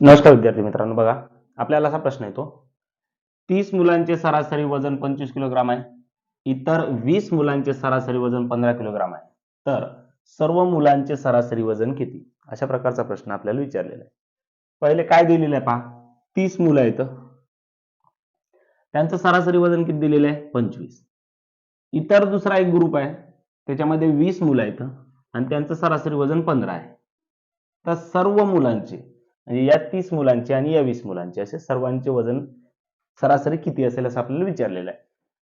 नमस्कार विद्यार्थी मित्रांनो बघा आपल्याला असा प्रश्न येतो. तीस मुलांचे सरासरी वजन पंचवीस किलोग्राम आहे. इतर वीस मुलांचे सरासरी वजन पंधरा किलोग्राम आहे. तर सर्व मुलांचे सरासरी वजन किती? अशा प्रकारचा प्रश्न आपल्याला विचारलेला आहे. पहिले काय दिलेलं आहे पहा? तीस मुलं आहेत. त्यांचं सरासरी वजन किती दिलेलं आहे? पंचवीस. इतर दुसरा एक ग्रुप आहे. त्याच्यामध्ये वीस मुलं आहेत आणि त्यांचं सरासरी वजन पंधरा आहे. तर सर्व मुलांचे म्हणजे या तीस मुलांचे आणि या वीस मुलांचे असे सर्वांचे वजन सरासरी किती असेल असं आपल्याला विचारलेलं आहे.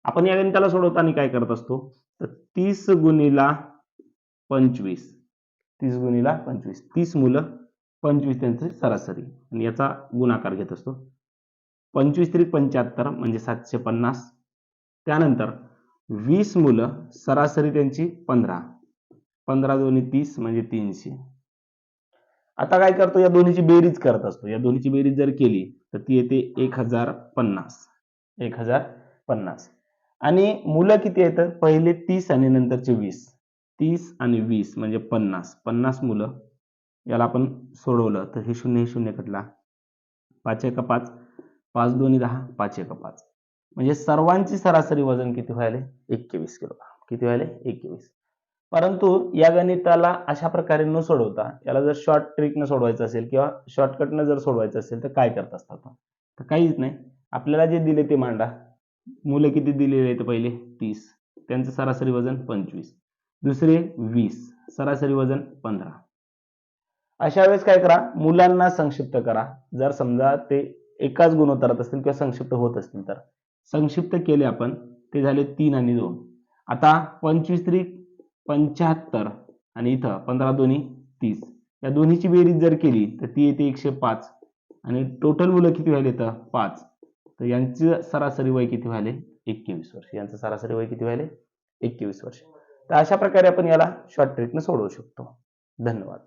आपण या गणिताला सोडवताना काय करत असतो? तर तीस गुणीला पंचवीस. तीस गुणीला पंचवीस. तीस मुलं पंचवीस त्यांची सरासरी. आणि याचा गुणाकार घेत असतो. पंचवीस तरी पंच्याहत्तर म्हणजे सातशे पन्नास. त्यानंतर वीस मुलं सरासरी त्यांची पंधरा. पंधरा दोन्ही तीस म्हणजे तीनशे. आता काय करतो या दोन्हीची बेरीज करत असतो. या दोन्हीची बेरीज जर केली तर ती येते एक हजार पन्नास. एक हजार पन्नास. आणि मुलं किती येतात पहिले तीस आणि नंतरचे वीस. तीस आणि वीस म्हणजे पन्नास. पन्नास मुलं याला आपण सोडवलं तर हे शून्य हे शून्य कटला. पाच एका पाच. पाच दोन्ही दहा पाच एका पाच. म्हणजे सर्वांची सरासरी वजन किती व्हायले? एकवीस किलो. किती व्हायले? एकवीस. परंतु या गणिताला अशा प्रकारे न सोडवता याला जर शॉर्ट ट्रिकनं सोडवायचं असेल किंवा शॉर्टकटनं जर सोडवायचं असेल तर काय करत असतात तर काहीच नाही. आपल्याला जे दिले ते मांडा. मुलं किती दिलेले आहेत पहिले? तीस. त्यांचं सरासरी वजन पंचवीस. दुसरे वीस. सरासरी वजन पंधरा. अशा वेळेस काय करा? मुलांना संक्षिप्त करा. जर समजा ते एकाच गुणोत्तरात असतील किंवा संक्षिप्त होत असतील तर. संक्षिप्त केले आपण ते झाले तीन आणि दोन. आता पंचवीस तरी पंच्याहत्तर आणि इथं पंधरा दोन्ही तीस. या दोन्हीची बेरीज जर केली तर ती येते एकशे पाच. आणि टोटल मुलं किती व्हायले तर पाच. तर यांचं सरासरी वय किती व्हायले? एकवीस वर्ष. यांचं सरासरी वय किती व्हायले? एकवीस वर्ष. तर अशा प्रकारे आपण याला शॉर्ट ट्रिकने सोडवू शकतो. धन्यवाद.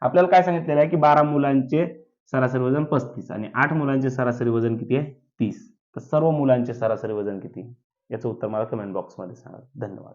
आपल्याला काय सांगितलेलं आहे की बारा मुलांचे सरासरी वजन पस्तीस आणि आठ मुलांचे सरासरी वजन किती आहे? तीस. तर सर्व मुलांचे सरासरी वजन किती? याचं उत्तर मला कमेंट बॉक्समध्ये सांगा. धन्यवाद.